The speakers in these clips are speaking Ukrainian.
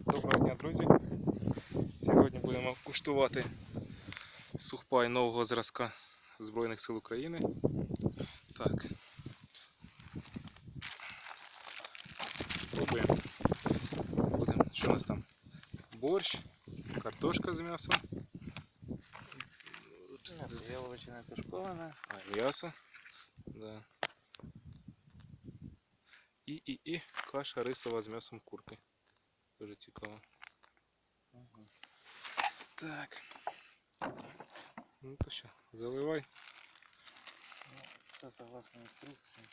Доброго дня, друзі! Сьогодні будемо куштувати сухпай нового зразка Збройних сил України. Так. Пробуємо. Будемо. Що у нас там? Борщ, картошка з м'ясом, М'ясо яловичина тушковане. а м'ясо. Да. І, і, і каша рисова з м'ясом курки. Дуже цікаво. Так. Ну то що, заливай. Ну, Все согласно інструкції.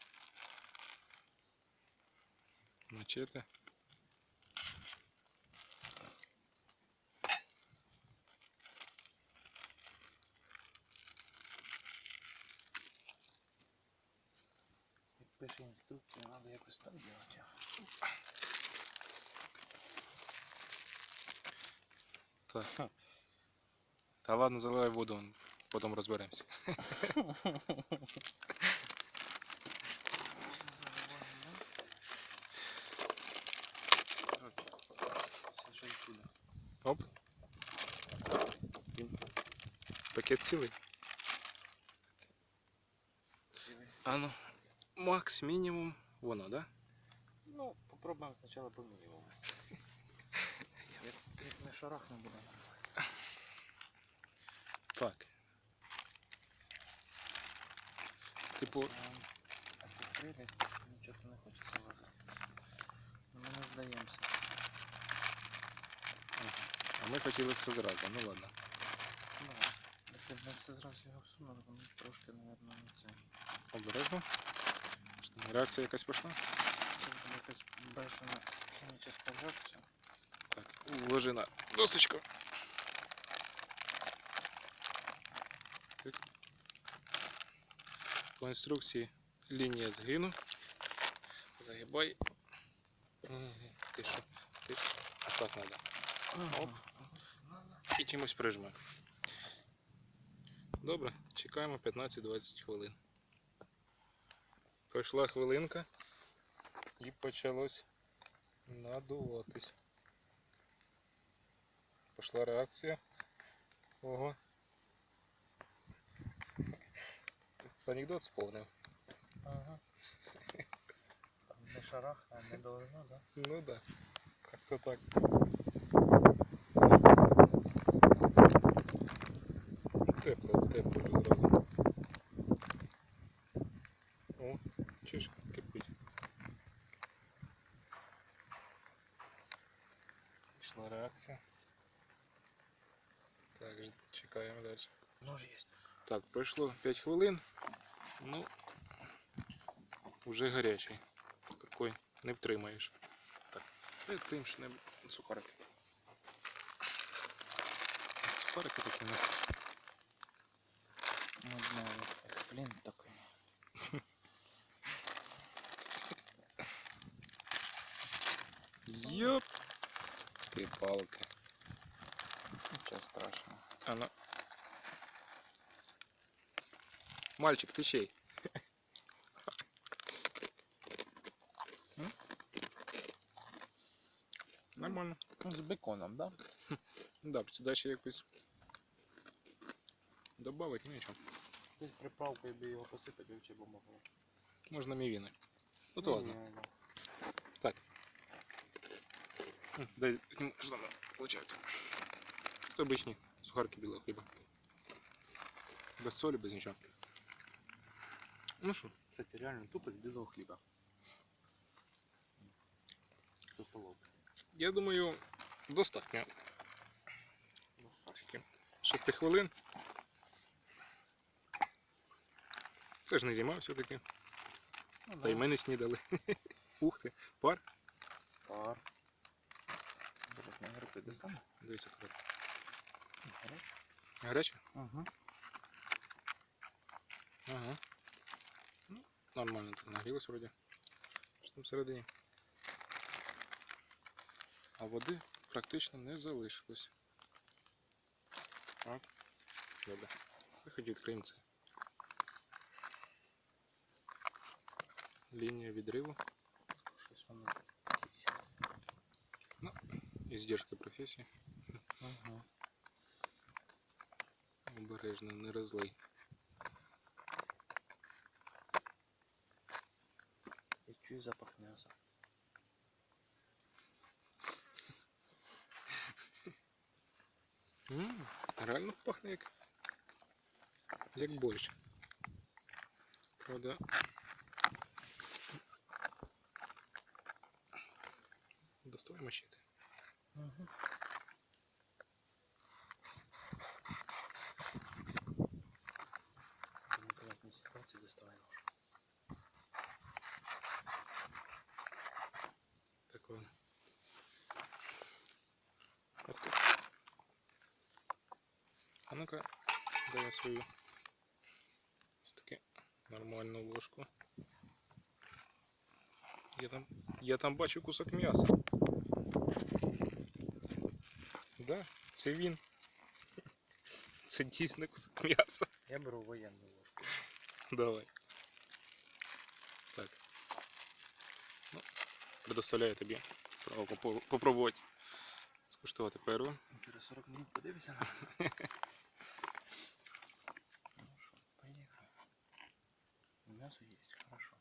Мачете. Пише інструкція, треба якось так робити. Так. Та ладно, заливай воду, потім розберемося. Оп. Він Пакет цілий. А ну, макс мінімум воно, да? Ну, попробуємо спочатку по мінімуму. Шарахне буде. Так. Типу, прелесть, нічого не хочеться лазити. Ми не здаємося. а ми хотіли все зразу, ну ладно. Ну, якщо б ми все зразу його всунули, воно трошки, мабуть, не це. Обережно. Реакція якась пішла? Це якась бешена хімічна реакція. Так, ложи на досточку. По інструкції лінія згину. Загибай. Мгм. Ти що? Ти... А так треба. Оп. І чимось прижми. Добре, чекаємо 15-20 хвилин. Пройшла хвилинка і почалось надуватись. Пішла реакція. Ого. Анекдот сповнив. Ага. Там не шарахне, не должно, да? Ну да. Как-то так. Тепло, тепло одразу. О, чуєш, кипить. Пішла реакція. Чекаємо далі. Нож есть. Так, пройшло 5 хвилин. Ну, вже гарячий. Какой не втримаєш. Так, відкриємо ще не сухарики. Сухарики такі у нас. Не знаю, як флінт такий. Йоп! Ти палки. Нічого страшного. Она. Мальчик, ты чей? М? Нормально. Ну, з беконом, да? Да, сюди ще якось добавить, ну нічого. Десь приправкою би його посипати вовче бо могло. Можна мівіни. Ну то ладно. Ні, ні. М, Дай зніму, що там виходить. Це обичні сухарки білого хліба. Без солі, без нічого. Ну що, Кстати, реально тупо з білого хліба. Я думаю, достатньо. Скільки? 6 хвилин. Це ж не зима все-таки. Ну, Та й ми не снідали. Ух ти, пар. Пар. Дивись акуратно. Гаряче? Ага. Ага. Ну, нормально так нагрілось вроді. Що там всередині? А води практично не залишилось. Так. Добре. Виході відкриємо це. Лінія відриву. Щось воно. І Іздержки професії. Угу. Обережно, не розлий. Я чую запах м'яса. М, реально пахне як. Як борщ. Правда. Доставай мочити. Угу. А ну-ка, свою все-таки нормальну ложку. Я там, я там бачу кусок м'яса. Да, це він. Це дійсно кусок м'яса. Я беру воєнну ложку. Давай. Так. Ну, предоставляю тобі право попробувати скуштувати перву. Через 40 минут подивися на мене. Ну що, поїхали. М'ясо є, хорошо.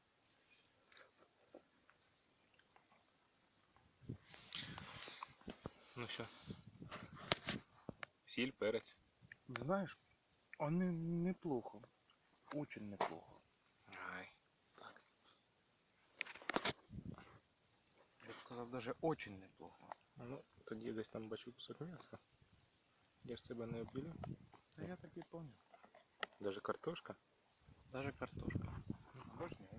Що? Сіль, перець. Знаешь, он неплохо. Очень неплохо. Ай. так. Я б сказав, даже очень неплохо. Ну, тоді десь там бачу кусок м'яса. Я ж себе не обділю. Да я так і понял. Даже картошка. Даже картошка. Обожнюю.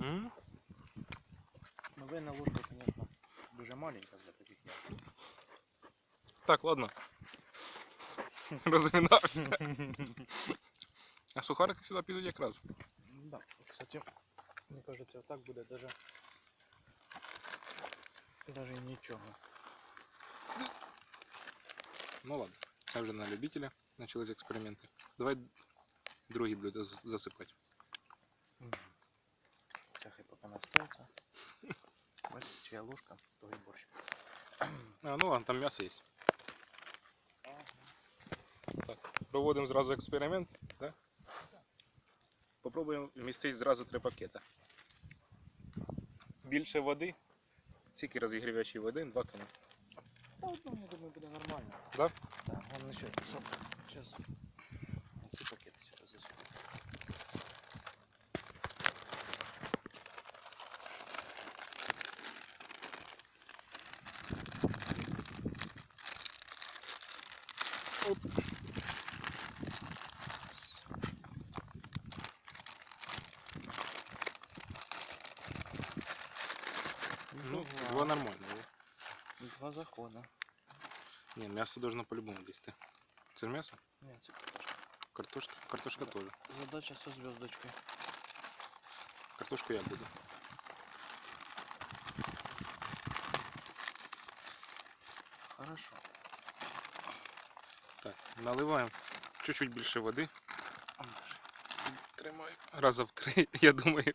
М? Ну, винна ложка, конечно, дуже маленька для таких м'яс. Так, ладно. Розмінався. А сухарики сюди підуть якраз. Да, кстати, мне кажется, так буде даже даже нічого. Ну ладно. Це вже на любителя. Почались експерименти. Давай другі блюда з- засипати. Ось ложка, то і борщ. А, ну ладно, там м'ясо є. Так, проводимо зразу експеримент, да? Попробуємо вмістити зразу три пакети. Більше води. Скільки розігрівачі води? Два кг. Та одно, я думаю, буде нормально. Да? Так, головне, що щоб зараз Два захода. Ні, м'ясо должно по-любому лізти. Це ж м'ясо? Ні, це картошка. Картошка? Картошка Да. теж. Задача со звездочкой. Картошку я буду. Хорошо. Так, наливаємо чуть-чуть більше води. А може. Тримаю. Раза в три, я думаю.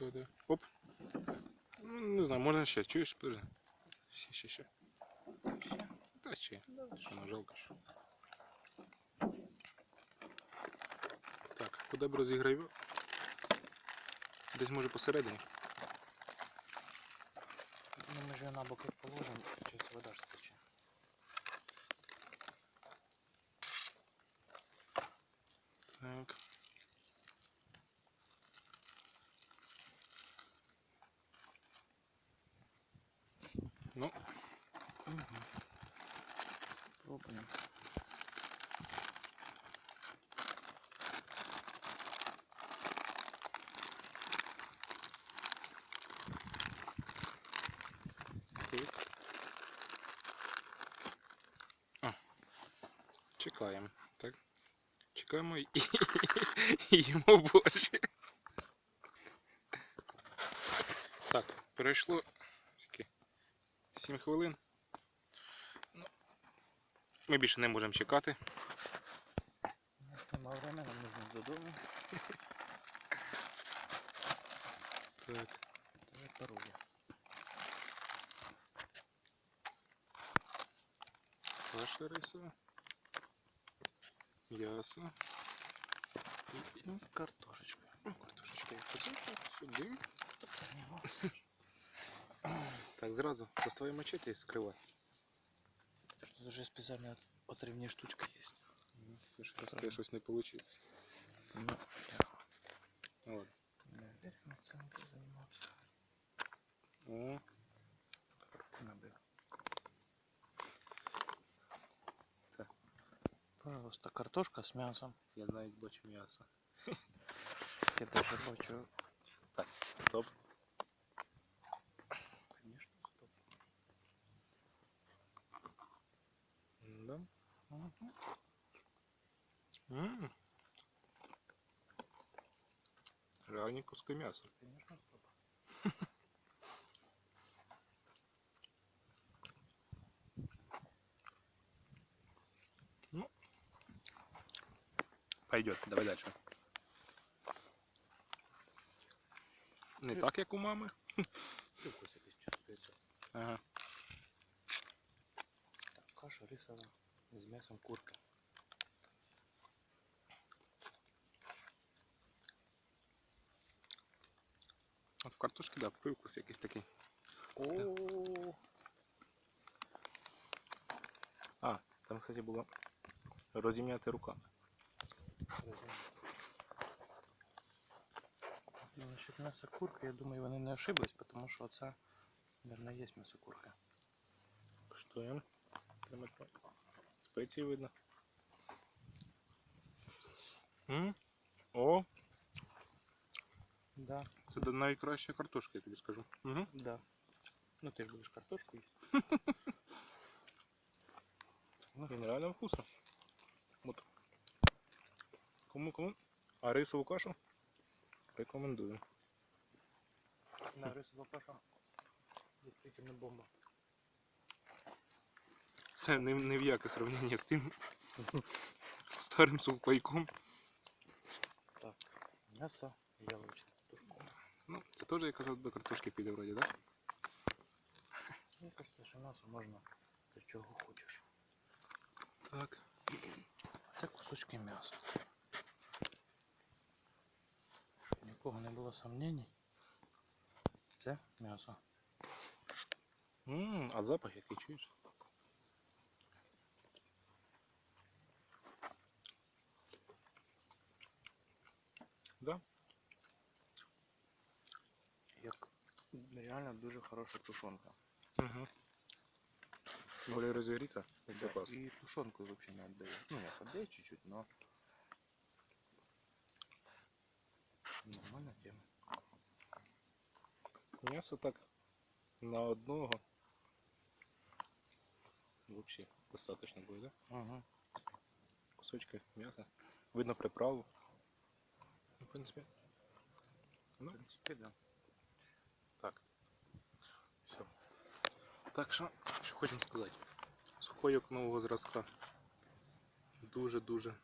Да-да. Оп. Ну, не знаю, можна ще. Чуєш? Подожди. Ще, ще, ще. Все. Та ще. Що ну, жалко що. Так, куди б розіграю? Десь може посередині. Ну ми ж його на боки положимо, щось вода ж стече. Так. Ну, Угу. Пробуємо. так. А. Чекаємо. Так. Чекаємо і, їмо борщ. Так, перейшло скільки? 7 хвилин. Ну, ми більше не можемо чекати. Нема время, нам нужно додому. Так. Давай пароль. Каша рисова. М'ясо. І- Ну, картошечка. Ну, Картошечка я хотів сюди. Так, зразу доставай мачете і скривай. Потому что уже специально отрывные штучка есть. Перший раз те щось не вийшло. Ну, Ну, ладно. наверное, центр заниматься. О, Пожалуйста, картошка с мясом. я навіть бачу м'ясо. Я даже бачу. Так, стоп. Конечно, стоп. Да. Мгм. М. Реальні куски м'яса. Конечно, стоп. Пойдет, давай дальше. Не так, як у мами. Чувствується. Ага. Так, каша рисова з м'ясом курки. От в картошки, да, привкус якийсь такий. О, А, там, кстати, було розім'яти руками. Ну, Насчет м'яса курки, я думаю, вони не ошиблись, тому що це, мабуть, є м'ясо курки. Коштуємо. Тримати. Спеції видно. М? О, Да, це до- найкраща картошка, я тобі скажу. Угу. да. Ну ти ж будеш картошку їсти. Ну, Він реально вкусно. От. Кому кому? А рисову кашу? Рекомендую. на рисова каша. Действительно бомба. Це не, не в яке сравнення з тим старим сухпайком. Так, м'ясо яловичне тушку. Ну, це теж, я казав, до картошки піде вроді, так? Мені кажется, м'ясо можна до чого хочеш. Так. Це кусочки м'яса. нікого не було сумнівів. Це м'ясо. Ммм, а запах який чуєш? Да? Як реально дуже хороша тушонка. Угу. Более розігріта. Це Да, класно. И тушенку вообще не отдаю. Ну, я отдаю чуть-чуть, но... Нормальная тема. М'ясо так на одного. Взагалі достатньо буде, да? Угу. Кусочки м'яса. Видно приправу. Ну, в принципі. В Ну, принципе, да. так. Все. Так що, що хочемо сказати. Сухойок нового зразка дуже-дуже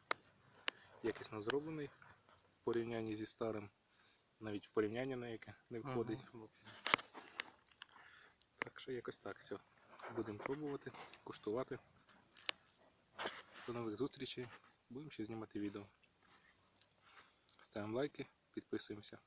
якісно зроблений порівнянні зі старим. Навіть в порівняння на яке не входить. Мгм. Так що якось так все. Будемо пробувати, куштувати. До нових зустрічей. Будемо ще знімати відео. Ставимо лайки, підписуємося.